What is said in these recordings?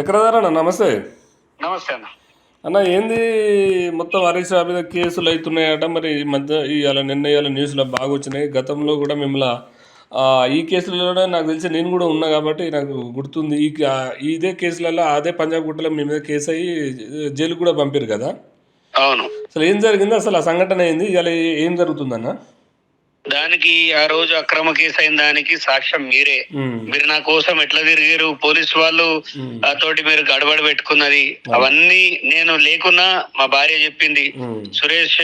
చక్రధార అన్న నమస్తే. నమస్తే అన్న. అన్న ఏంది మొత్తం హరీష్ రావు మీద కేసులు అవుతున్నాయట మరి ఈ మధ్య ఇవాళ నిన్న ఇవాళ న్యూస్లో బాగా వచ్చినాయి. గతంలో కూడా మిమ్మల్ని ఈ కేసులలో నాకు తెలిసి నేను కూడా ఉన్నా కాబట్టి నాకు గుర్తుంది. ఈ ఇదే కేసులలో అదే పంజాబ్ గుట్టలో మీ మీద కేసు అయ్యి జైలు కూడా పంపారు కదా? అవును. అసలు ఏం జరిగింది? అసలు ఆ సంఘటన ఏంది? ఇవాళ ఏం జరుగుతుందన్న? దానికి ఆ రోజు అక్రమ కేసు అయిన దానికి సాక్ష్యం మీరే. మీరు నా కోసం ఎట్లా తిరిగారు? పోలీసు వాళ్ళు తోటి మీరు గడబడి పెట్టుకున్నది. అవన్నీ నేను లేకున్నా మా భార్య చెప్పింది. సురేష్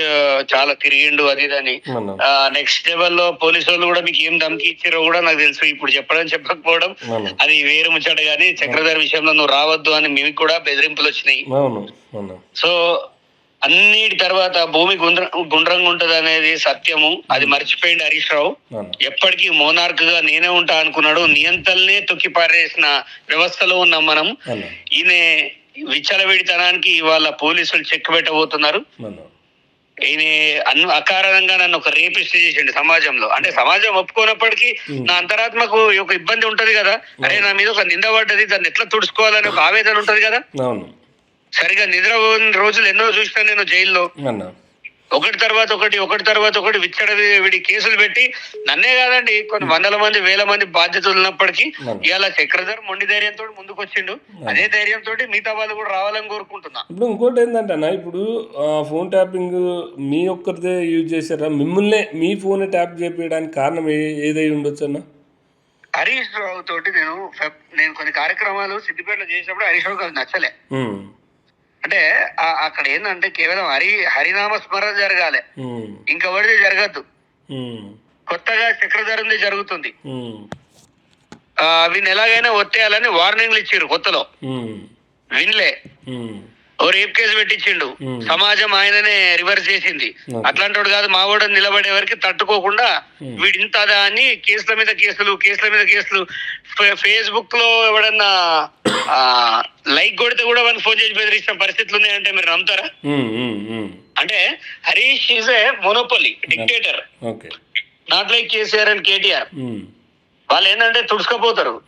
చాలా తిరిగిండు అది అని. నెక్స్ట్ లెవెల్లో పోలీసు వాళ్ళు కూడా మీకు ఏం ధమ్కి ఇచ్చారో కూడా నాకు తెలుసు. ఇప్పుడు చెప్పడం చెప్పకపోవడం అది వేరే ముచ్చట గానీ చక్రధర్ విషయంలో నువ్వు రావద్దు అని మీకు కూడా బెదిరింపులు వచ్చినాయి. సో అన్నిటి తర్వాత భూమి గుండ్ర గుండ్రంగా ఉంటది అనేది సత్యము. అది మర్చిపోయింది హరీష్ రావు. ఎప్పటికీ మోనార్క్గా నేనే ఉంటా అనుకున్నాడు. నియంతల్నే తొక్కి పారేసిన వ్యవస్థలో ఉన్నాం మనం. ఈయన విచ్చలవిడితనానికి ఇవాళ పోలీసులు చెక్ పెట్టబోతున్నారు. ఈయన అన్ అకారణంగా నన్ను ఒక రేపిస్ట్ చేసిండు సమాజంలో. అంటే సమాజం ఒప్పుకోనప్పటికీ నా అంతరాత్మకు ఒక ఇబ్బంది ఉంటది కదా. అరే నా మీద ఒక నింద పడ్డది. దాన్ని ఎట్లా తుడుచుకోవాలని ఒక ఆవేదన ఉంటది కదా. సరిగా నిద్ర రోజులు ఎన్నో చూసినా నేను జైల్లో. ఒకటి తర్వాత ఒకటి ఒకటి తర్వాత ఒకటి విచ్చడ విడి కేసులు పెట్టి నన్నే కాదండి కొన్ని వందల మంది వేల మంది బాధ్యతలు ఉన్నప్పటికీ. ఇవాళ చక్రధర్ మొండి ధైర్యంతో ముందుకు వచ్చిండు అదే ధైర్యంతో మిగతా వాళ్ళు కూడా రావాలని కోరుకుంటున్నా. ఇప్పుడు ఇంకోటి ఏంటంటే అన్న ఇప్పుడు ఫోన్ ట్యాపింగ్ మీ ఒక్కరిదే యూజ్ చేశారా? మిమ్మల్నే మీ ఫోన్ ట్యాప్ చేపించడానికి కారణం ఏదై ఉండొచ్చు అన్న? హరీష్ రావు తోటి నేను నేను కొన్ని కార్యక్రమాలు సిద్దిపేటలో చేసినప్పుడు హరీష్ రావు నచ్చలే. అంటే అక్కడ ఏంటంటే కేవలం హరి హరినామ స్మరణ జరగాలి. ఉమ్, ఇంకెవరిది జరగద్దు. కొత్తగా చక్రధరంది జరుగుతుంది. వీని ఎలాగైనా ఒత్తేయాలని వార్నింగ్లు ఇచ్చారు కొత్తలో. వినలే. ఓ రేప్ కేసు పెట్టించిండు. సమాజం ఆయననే రివర్స్ చేసింది. అట్లాంటి కాదు మావాడు నిలబడే వరకు తట్టుకోకుండా. వీడు ఇంత అని కేసుల మీద కేసులు కేసుల మీద కేసులు ఫేస్బుక్లో ఎవడన్నా లైక్ కొడితే కూడా వాళ్ళని ఫోన్ చేసి బెదిరించిన పరిస్థితులు ఉన్నాయంటే మీరు నమ్ముతారా. అంటే Harish is a monopoly dictator not like KCR and KTR. వాళ్ళు ఏంటంటే తుడుచుకపోతారు.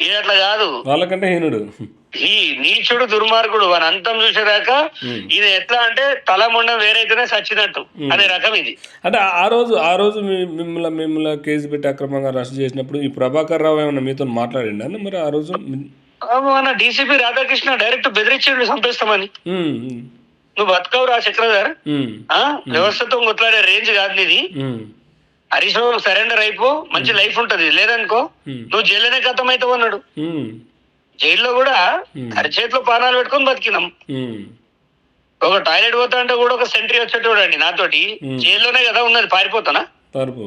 ఇది అట్లా కాదు. వాళ్ళకంటే హీనుడు. ఈ నీచుడు దుర్మార్గుడు వాని అంతం చూసేదాకా. ఇది ఎట్లా అంటే తల మొండ వేరైతేనే చచ్చినట్టు Hmm. అనే రకం ఇది. అంటే ఆ- రోజు ఆ రోజు మిమ్మల్ని మిమ్మల్ని కేసు పెట్టి అక్రమంగా అరెస్ట్ చేసినప్పుడు ఈ ప్రభాకర్ రావు ఏమన్నా మీతో మాట్లాడిండా? మరి ఆ రోజు మన డీసీపీ రాధాకృష్ణ డైరెక్ట్ బెదిరించిండు ఉమ్, నువ్వు బతకవు రా చక్రధర్ వ్యవస్థతో కొట్లాడే రేంజ్ కాదు నీది. హరీష్ రావు సరెండర్ అయిపో మంచి లైఫ్ ఉంటది లేదనుకో. నువ్వు జైల్లోనే గతం అవుతావు అన్నాడు ఉమ్, జైల్లో కూడా. అరిచేతిలో పానాలు పెట్టుకొని బతికినాం. ఒక టాయిలెట్ పోతా అంటే కూడా ఒక సెంట్రీ వచ్చేటోడు అండి నాతోటి. జైల్లోనే కదా ఉన్నది పారిపోతానా? తరపు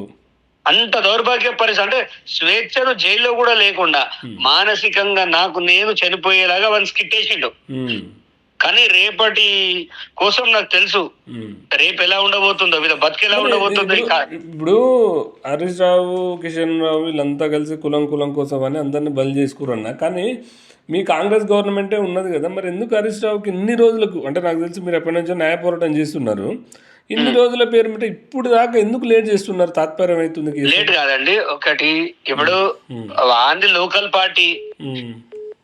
అంత దౌర్భాగ్య పరిస్థితి. అంటే స్వేచ్ఛను జైల్లో కూడా లేకుండా మానసికంగా నాకు నేను చనిపోయేలాగా వన్ స్కిట్టేసిండు. ఉమ్, కానీ రేపటి కోసం నాకు తెలుసు. ఉమ్. రేపు ఎలా ఉండబోతుందో వీళ్ళ బతుకు ఎలా ఉండబోతుందో ఇప్పుడు హరీష్ రావు కిషన్ రావు వీళ్ళంతా కలిసి కులం కులం కోసం అని అందరిని బలి చేసుకురన్న. కానీ మీ కాంగ్రెస్ గవర్నమెంటే ఉన్నది కదా. మరి ఎందుకు హరీష్ రావుకి ఇన్ని రోజులకు అంటే నాకు తెలిసి మీరు ఎప్పటి నుంచో న్యాయ పోరాటం చేస్తున్నారు. ఇన్ని రోజుల పేరు మీద ఇప్పుడు దాకా ఎందుకు లేట్ చేస్తున్నారు? తాత్పర్యం అవుతుంది లేట్ కాదండి. ఒకటి ఇప్పుడు ఆంధ్ర లోకల్ పార్టీ.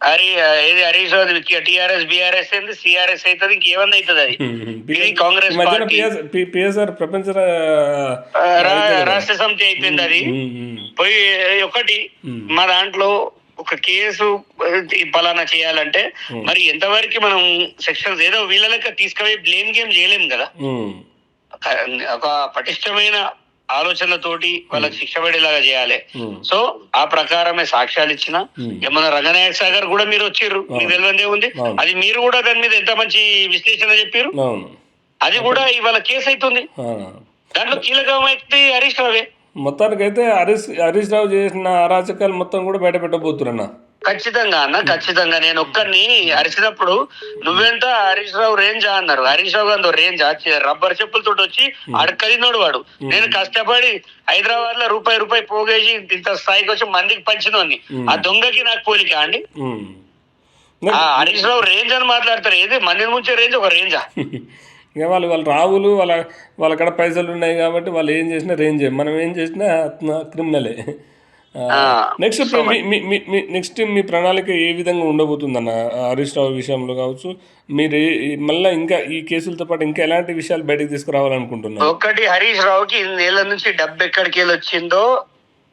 హరి ఏది హరీష్ టిఆర్ఎస్ బిఆర్ఎస్ ఏంది? సిఆర్ఎస్ అవుతుంది ఇంకేమన్నా అవుతుంది అది? కాంగ్రెస్ పిఎస్ఆర్ ప్రపంచ రాష్ట్ర సమితి అయిపోయింది అది. పోయి ఒకటి. మా దాంట్లో ఒక కేసు పలానా చేయాలంటే మరి ఎంతవరకు మనం సెక్షన్స్ ఏదో వీళ్ళ లెక్క తీసుకుపోయి బ్లేమ్ గేమ్ చేయలేం కదా? ఒక- పటిష్టమైన ఆలోచనతోటి వాళ్ళకి శిక్ష పడేలాగా చేయాలి. సో ఆ ప్రకారమే సాక్ష్యాలు ఇచ్చిన. ఏమన్నా రంగనాయక సాగర్ కూడా మీరు వచ్చిర్రు. మీకు తెలియదే ఉంది. అది మీరు కూడా దాని మీద ఎంత మంచి విశ్లేషణ చెప్పారు అది కూడా ఇవాళ కేసు అవుతుంది. దాంట్లో కీలకమైతే హరీష్ రావే. మొత్తానికైతే హరీష్ హరీష్ రావు చేసిన అరాచకాలు మొత్తం కూడా బయట పెట్టబోతున్నా ఖచ్చితంగా అన్న ఖచ్చితంగా. నేను ఒక్కరిని అరిచినప్పుడు నువ్వెంత హరీష్ రావు రేంజా అన్నారు. హరీష్ రావు గారు రేంజా రబ్బర్ చెప్పులతో వచ్చి అడకదినోడు వాడు. నేను కష్టపడి హైదరాబాద్లో రూపాయి రూపాయి పోగేసి ఇంత స్థాయికి వచ్చి మందికి పంచినోని ఆ దొంగకి నాకు పోలిక అండి. హరీష్ రావు రేంజ్ అని మాట్లాడతారు. ఏది? మందిని ముంచే రేంజ్ ఒక రేంజా ఇంకా వాళ్ళు వాళ్ళ రావులు వాళ్ళ వాళ్ళ కాడ పైసలు ఉన్నాయి కాబట్టి వాళ్ళు ఏం చేసినా రేంజ్ మనం ఏం చేసినా క్రిమినలే నెక్స్ట్ నెక్స్ట్ మీ ప్రణాళిక ఏ విధంగా ఉండబోతుందన్న హరీష్ రావు విషయంలో కావచ్చు? మీరు మళ్ళా ఇంకా ఈ కేసులతో పాటు ఇంకా ఎలాంటి విషయాలు బయటకు తీసుకురావాలనుకుంటున్నారు? ఒకటి హరీష్ రావుకి ఇన్నేళ్ళ నుంచి డబ్బు ఎక్కడికి వెళ్ళి వచ్చిందో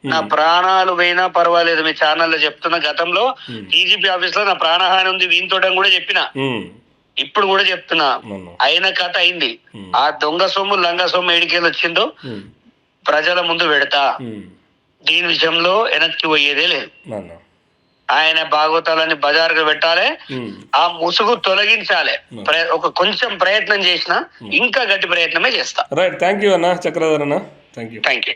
నా ప్రాణాలు పోయినా పర్వాలేదు మీ ఛానల్లో చెప్తున్న గతంలో డీజీపీ ఆఫీస్లో నా ప్రాణహాని ఉంది వీంతోటని కూడా చెప్పిన. ఇప్పుడు కూడా చెప్తున్నా. అయిన కథ అయింది. ఆ దొంగ సొమ్ము లంగ సొమ్ము ఎడికెళ్ళి వచ్చిందో ప్రజల ముందు పెడతా. దీని విషయంలో వెనక్కి పోయేదే లేదు. ఆయన భాగవతాలని బజారుగా పెట్టాలి. ఆ ముసుగు తొలగించాలి. ఒక కొంచెం ప్రయత్నం చేసిన ఇంకా గట్టి ప్రయత్నమే చేస్తా. రైట్ థ్యాంక్ యూ అన్న. చక్రధర్ అన్న. Thank you thank you